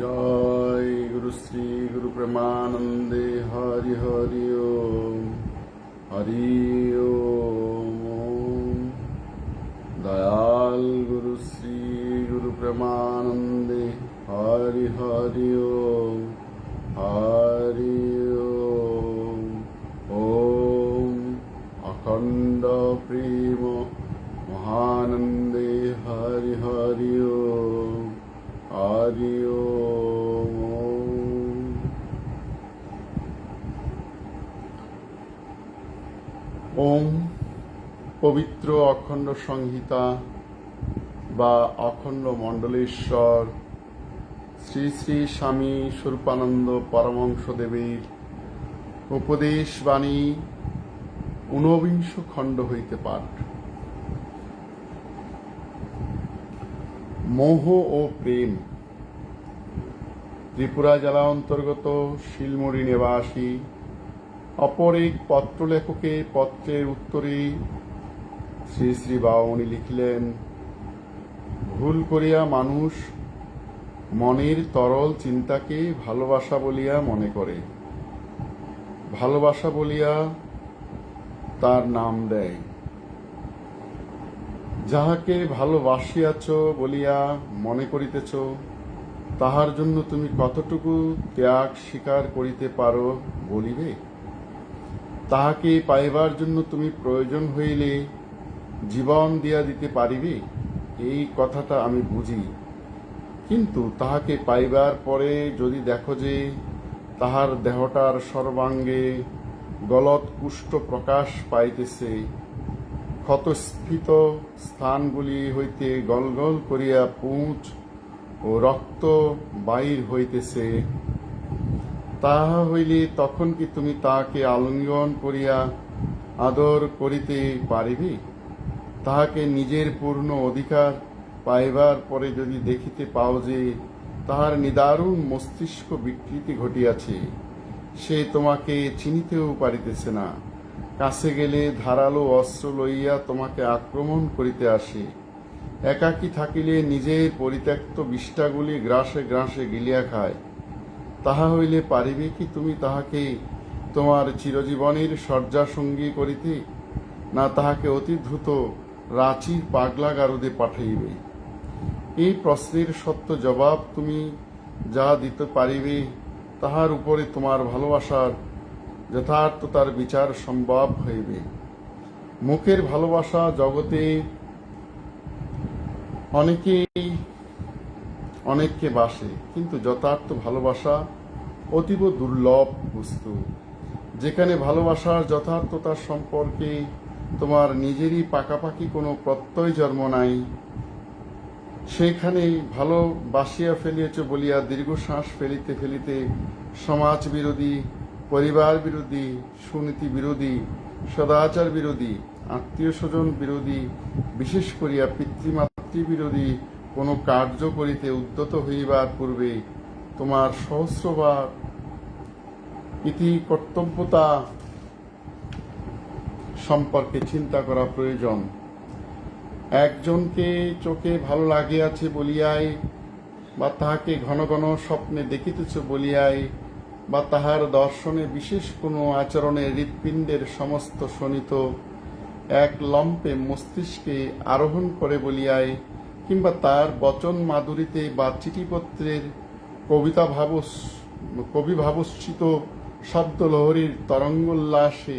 জয় গুরু শ্রী গুরু প্রেমানন্দে, হরি হরি ওম হরি ওম। দয়াল গুরু শ্রী গুরু প্রেমানন্দে, হরি হরি ওম। পবিত্র অখণ্ড সংহিতা বা অখণ্ড মণ্ডলেশ্বর, শ্রী শ্রী স্বামী স্বরূপানন্দ পরমংশ দেবের উপদেশ বাণী ঊনবিংশ খণ্ড হইতে পাঠ। মোহ ও প্রেম। ত্রিপুরা জেলা অন্তর্গত শিলমুড়ি নিবাসী। অপর এক পত্রলেখকে পত্রের উত্তরে শ্রী শ্রী বাউনি লিখিলেন, ভুল করিয়া মানুষ মনের তরল চিন্তাকে ভালোবাসা বলিয়া মনে করে। ভালোবাসা বলিয়া তার নাম দেয়। যাহাকে ভালোবাসিয়াছ বলিয়া মনে করিতেছ, তাহার জন্য তুমি কতটুকু ত্যাগ স্বীকার করিতে পারো বলিবে? তাহাকে পাইবার জন্য তুমি প্রয়োজন হইলে জীবন দিয়া দিতে পারিবে? এই কথাটা আমি বুঝি। কিন্তু তাহাকে পাইবার পরে যদি দেখো যে তাহার দেহটার সর্বাঙ্গে গলত কুষ্ঠ প্রকাশ পাইতেছে, ক্ষতস্ফীত স্থানগুলি হইতে গলগল করিয়া পুঁচ ও রক্ত বাইর হইতেছে, তাহা হইলে তখন কি তুমি তাহাকে আলিঙ্গন করিয়া আদর করিতে পারিবে? তাহাকে নিজের পূর্ণ অধিকার পাইবার পরে যদি দেখিতে পাও যে তাহার নিদারুণ মস্তিষ্ক বিকৃতি ঘটিয়াছে, সে তোমাকে চিনিতেও পারিতেছে না। কাছে গেলে ধারালো অস্ত্র লইয়া তোমাকে আক্রমণ করিতে আসে। একাকী থাকিলে নিজের পরিত্যক্ত বিষ্ঠাগুলি গ্রাসে গ্রাসে গিলিয়া খায়। তাহা হইলে পারিবে কি তুমি তাহাকে তোমার চিরজীবনের শয্যাসঙ্গী করিতে? না তাহাকে অতি দ্রুত রাঁচির পাগলা গারদে পাঠাইবে। এই প্রশ্নের সত্য জবাব তুমি যা দিতে পারিবে, তাহার উপরে তোমার ভালোবাসার যথার্থতার বিচার সম্ভব হইবে। মুখের ভালোবাসা জগতে অনেকেই অনেককে বাসে, কিন্তু যথার্থ ভালোবাসা অতীব দুর্লভ বস্তু। যেখানে ভালোবাসার যথার্থতার সম্পর্কে তোমার নিজেরই পাকাপাকি কোনো প্রত্যয় জন্ম নাই। সেইখানে ভালোবাসিয়া ফেলিয়েছ বলিয়া দীর্ঘশ্বাস ফেলিতে ফেলিতে সমাজ বিরোধী, পরিবার বিরোধী, সুনীতি বিরোধী, সদাচার বিরোধী, আত্মীয় স্বজন বিরোধী, বিশেষ করিয়া পিতৃমাতৃ বিরোধী কোনো কার্য করিতে উদ্যত হইবার পূর্বে তোমার সহস্রবার ইতি কর্তব্যতা সম্পর্কে চিন্তা করা প্রয়োজন। একজনকে চোখে ভালো লাগিয়াছে বলিয়াই বা তাহাকে ঘন ঘন স্বপ্নে দেখিতেছ বলিয়াই বা তাহার দর্শনে বিশেষ কোনো আচরণে হৃৎপিণ্ডের সমস্ত শোনিত এক লম্পে মস্তিষ্কে আরোহণ করে বলিয়াই কিংবা তার বচন মাধুরীতে বা চিঠিপত্রের কবিতা ভাব কবি ভাবশ্চিত শব্দলহরীর তরঙ্গোল্লাসে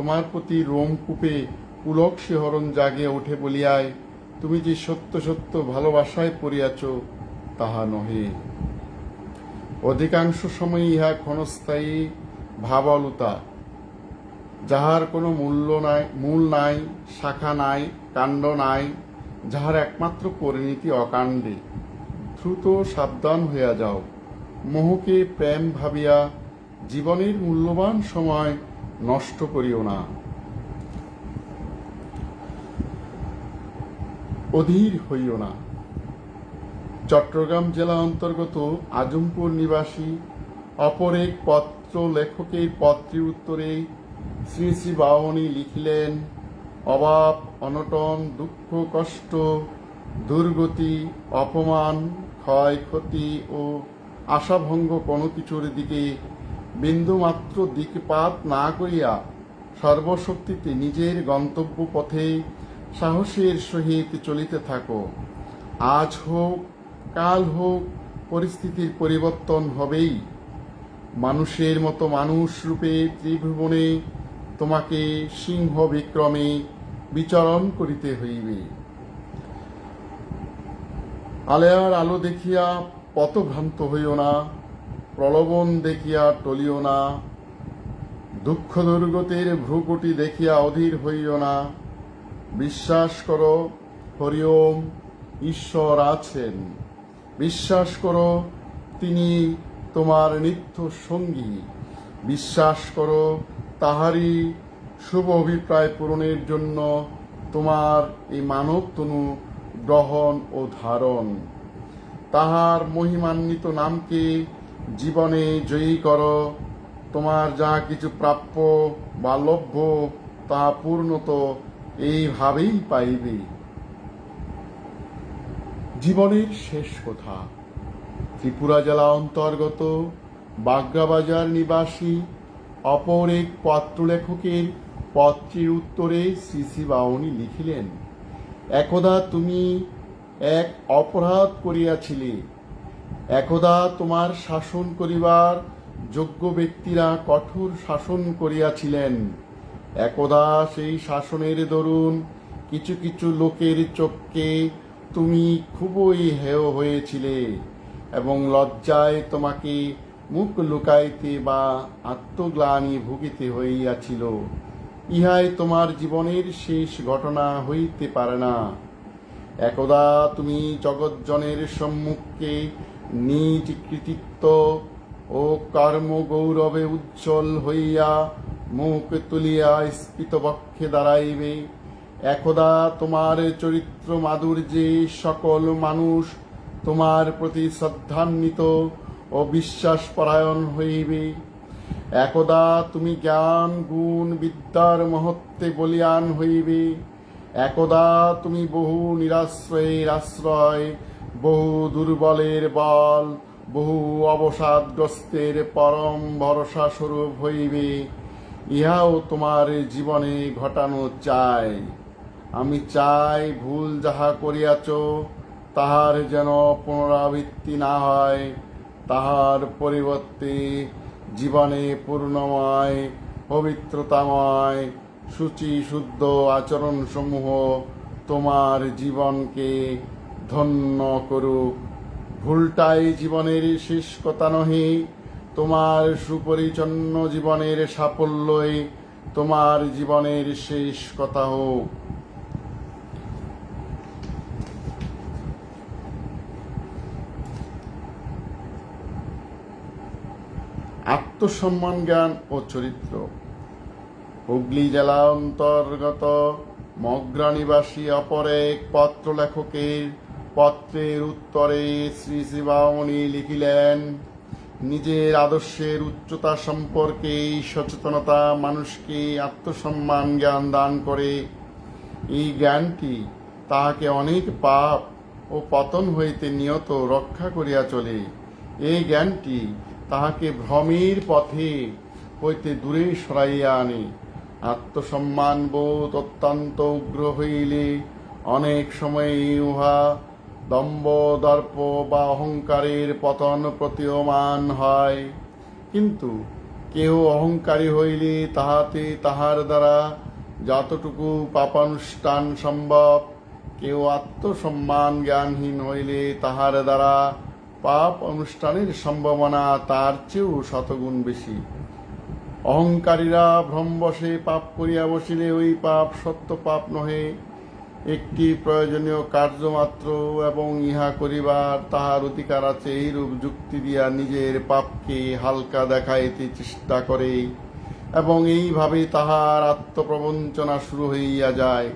তোমার প্রতি রোমকূপে পুলক শিহরণ জাগিয়া ওঠে বলিয়ায়, তুমি যে সত্য সত্য ভালোবাসায় পড়িয়াছ, তাহা নহে। অধিকাংশ সময় ইহা ক্ষণস্থায়ী ভাবলতা। যাহার কোনো মূল্য নাই, মূল নাই, শাখা নাই, কাণ্ড নাই, যাহার একমাত্র পরিণীতি অকাণ্ডে। দ্রুত সাবধান হইয়া যাও। মোহকে প্রেম ভাবিয়া জীবনের মূল্যবান সময় নষ্ট করিও না। অধীর হইও না। চট্টগ্রাম জেলা অন্তর্গত আজমপুর নিবাসী অপর এক পত্র লেখকের পত্রের উত্তরে শ্রী শ্রী বামনী লিখিলেন, অভাব, অনটন, দুঃখ, কষ্ট, দুর্গতি, অপমান ক্ষয়ক্ষতি ও আশাভঙ্গ কোনো কিছুর দিকে বিন্দুমাত্র দিকপাত না করিয়া সর্বশক্তিতে নিজের গন্তব্য পথে সাহসের সহিত চলিতে থাকো। আজ হোক, কাল হোক, পরিস্থিতির পরিবর্তন হবেই। মানুষের মতো মানুষ রূপে ত্রিভুবনে তোমাকে সিংহ বিক্রমে বিচরণ করিতে হইবে। আলেয়ার আলো দেখিয়া পথভ্রান্ত হইও না। প্রলোভন দেখিয়া টলিও না, দুঃখ দুর্গতির ভ্রুকুটি দেখিয়া অধীর হইও না। বিশ্বাস করো, হরিওম, ঈশ্বর আছেন। বিশ্বাস করো, তিনি তোমার নিত্য সঙ্গী। বিশ্বাস করো, তাহারই শুভ অভিপ্রায় পূরণের জন্য তোমার এই মানব তনু গ্রহণ ও ধারণ। তাহার মহিমান্বিত নামকে জীবনে জয়ী করো। তোমার যা কিছু প্রাপ্য বা লভ্য, তা পূর্ণত এইভাবেই পাইবে। জীবনের শেষ কথা, ত্রিপুরা জেলা অন্তর্গত বাগরাবাজার নিবাসী অপর এক পত্রলেখকের পত্রের উত্তরে শ্রী বাউনি লিখিলেন, একদা তুমি এক অপরাধ করিয়াছিলে একদা তোমার শাসন করিবার যোগ্য ব্যক্তিরা কঠোর শাসন করিয়াছিলেন। একদা সেই শাসনের দরুন কিছু কিছু লোকের চোখকে তুমি খুবই হেয় হয়েছিলে এবং লজ্জায় তোমাকে মুখ লুকাইতে বা আত্মগ্লানি ভুগিতে হইয়াছিল। ইহাই তোমার জীবনের শেষ ঘটনা হইতে পারে না। একদা তুমি জগৎজনের সম্মুখে নিজ কৃতিত্ব ও কর্ম গৌরবে উজ্জ্বল হইয়া মুখ তুলিয়া স্ফীতবক্ষে দাঁড়াইবে একদা তোমার চরিত্র মাধুর্যে সকল মানুষ তোমার প্রতি শ্রদ্ধান্বিত ও বিশ্বাস পরায়ণ হইবে। একদা তুমি জ্ঞান, গুণ, বিদ্যার মহত্বে বলিয়ান হইবে। একদা তুমি বহু নিরাশ্রয়ের আশ্রয় বহু দুর্বলের বল, বহু অবসাদগ্রস্তের পরম ভরসা স্বরূপ হইবে। ইহাও তোমার জীবনে ঘটানো চাই। আমি চাই ভুল যাহা করিয়াছ, তাহার যেন পুনরাবৃত্তি না হয়, তাহার পরিবর্তে জীবনে পূর্ণময়, পবিত্রতাময় সূচি শুদ্ধ আচরণ সমূহ তোমার জীবনকে ধন্য করুক ভুলটাই জীবনের শেষ কথা নহে, তোমার সুপরিচ্ছন্ন জীবনের সাফল্যই তোমার জীবনের শেষ কথা হোক। আত্মসম্মান জ্ঞান ও চরিত্র। হুগলি জেলা অন্তর্গত মগ্রা নিবাসী অপর এক পত্র লেখকের পত্রের উত্তরে শ্রী শ্রী বামণি লিখিলেন, নিজের আদর্শের উচ্চতা সম্পর্কে সচেতনতা, মানুষকে আত্মসম্মান জ্ঞান দান করে। এই জ্ঞানটি তাহাকে অনেক পাপ ও পতন হইতে নিয়ত রক্ষা করিয়া চলে। এই জ্ঞানটি তাহাকে ভ্রমের পথে হইতে দূরে সরাইয়া আনে। আত্মসম্মান বোধ অত্যন্ত উগ্র হইলে অনেক সময় উহা দম্ভ দর্প বা অহংকারের পতন প্রতীয়মান হয়। কিন্তু কেউ অহংকারী হইলে তাহাতে তাহার দ্বারা যতটুকু পাপানুষ্ঠান সম্ভব কেউ আত্মসম্মান জ্ঞানহীন হইলে তাহার দ্বারা পাপ অনুষ্ঠানের সম্ভাবনা তার চেয়েও শতগুণ বেশি। অহংকারীরা ভ্রমবশে পাপ করিয়া বসিলে ওই পাপ সত্য পাপ নহে। একটি প্রয়োজনীয় কার্য মাত্র এবং ইহা করিবার তাহার অধিকার আছে, এইরূপ যুক্তি দিয়া নিজের পাপকে হালকা দেখাইতে চেষ্টা করে এবং এইভাবে তাহার আত্মপ্রবঞ্চনা শুরু হইয়া যায়।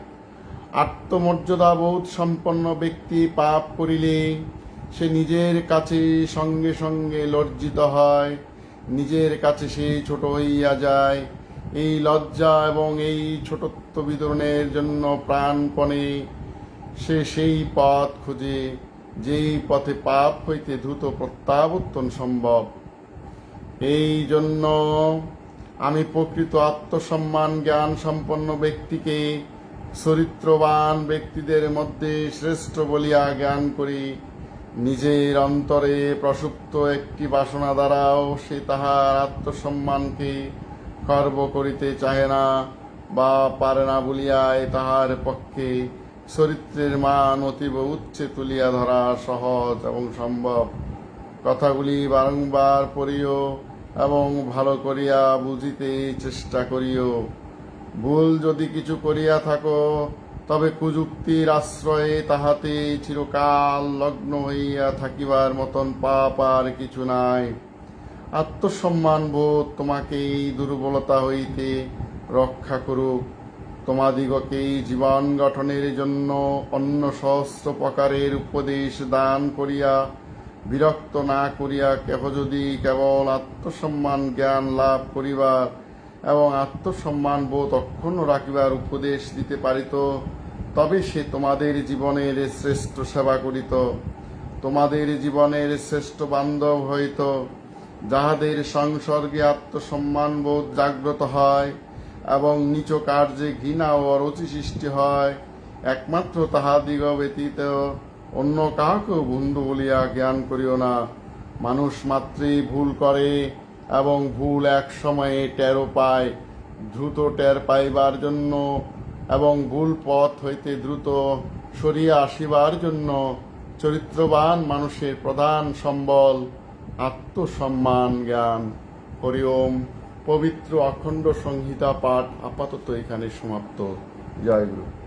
আত্মমর্যাদাবোধ সম্পন্ন ব্যক্তি পাপ করিলে সে নিজের কাছে সঙ্গে সঙ্গে লজ্জিত হয়, নিজের কাছে সে ছোট হইয়া যায়। এই লজ্জা এবং এই ছোটত্ব বিতরণের জন্য প্রাণপণে সে সেই পথ খুঁজে, যেই পথে পাপ হইতে দ্রুত প্রত্যাবর্তন সম্ভব। এই জন্য আমি প্রকৃত আত্মসম্মান জ্ঞান সম্পন্ন ব্যক্তিকে চরিত্রবান ব্যক্তিদের মধ্যে শ্রেষ্ঠ বলিয়া জ্ঞান করি। নিজের অন্তরে প্রসুপ্ত একটি বাসনা দ্বারাও সে তাহার আত্মসম্মানকে খর্ব করিতে চাহে না বা পারে না বলিয়ায় তাহার পক্ষে চরিত্রের মান অতীব উচ্চে তুলিয়া ধরা সহজ এবং সম্ভব। কথাগুলি বারংবার পড়িও এবং ভালো করিয়া বুঝিতে চেষ্টা করিও। ভুল যদি কিছু করিয়া থাকো, তবে কুযুক্তির আশ্রয়ে তাহাতে চিরকাল লগ্ন হইয়া থাকিবার মতন পাপ আর কিছু নাই। আত্মসম্মান বোধ তোমাকে এই দুর্বলতা হইতে রক্ষা করুক। তোমাদিগকে জীবন গঠনের জন্য অন্য সহস্র প্রকারের উপদেশ দান করিয়া বিরক্ত না করিয়া কেহ যদি কেবল আত্মসম্মান জ্ঞান লাভ করিবার এবং আত্মসম্মান বোধ অক্ষুণ্ণ রাখিবার উপদেশ দিতে পারিত, তবে সে তোমাদের জীবনের শ্রেষ্ঠ সেবা করিত। তোমাদের জীবনের শ্রেষ্ঠ বান্ধব হইত। যাহাদের সংসর্গে আত্মসম্মান বোধ জাগ্রত হয় এবং নিচ কার্যে ঘৃণা ও অরুচি সৃষ্টি হয়, একমাত্র তাহাদিগ ব্যতীত অন্য কাহাকেও বন্ধু বলিয়া জ্ঞান করিও না। মানুষ মাত্রই ভুল করে এবং ভুল এক সময়ে টেরও পায়, দ্রুত টের পাইবার জন্য এবং ভুল পথ হইতে দ্রুত সরিয়া আসিবার জন্য চরিত্রবান মানুষের প্রধান সম্বল। আত্মসম্মান জ্ঞান হরিওম পবিত্র অখণ্ড সংহিতা পাঠ আপাতত এখানে সমাপ্ত। জয় গুরু।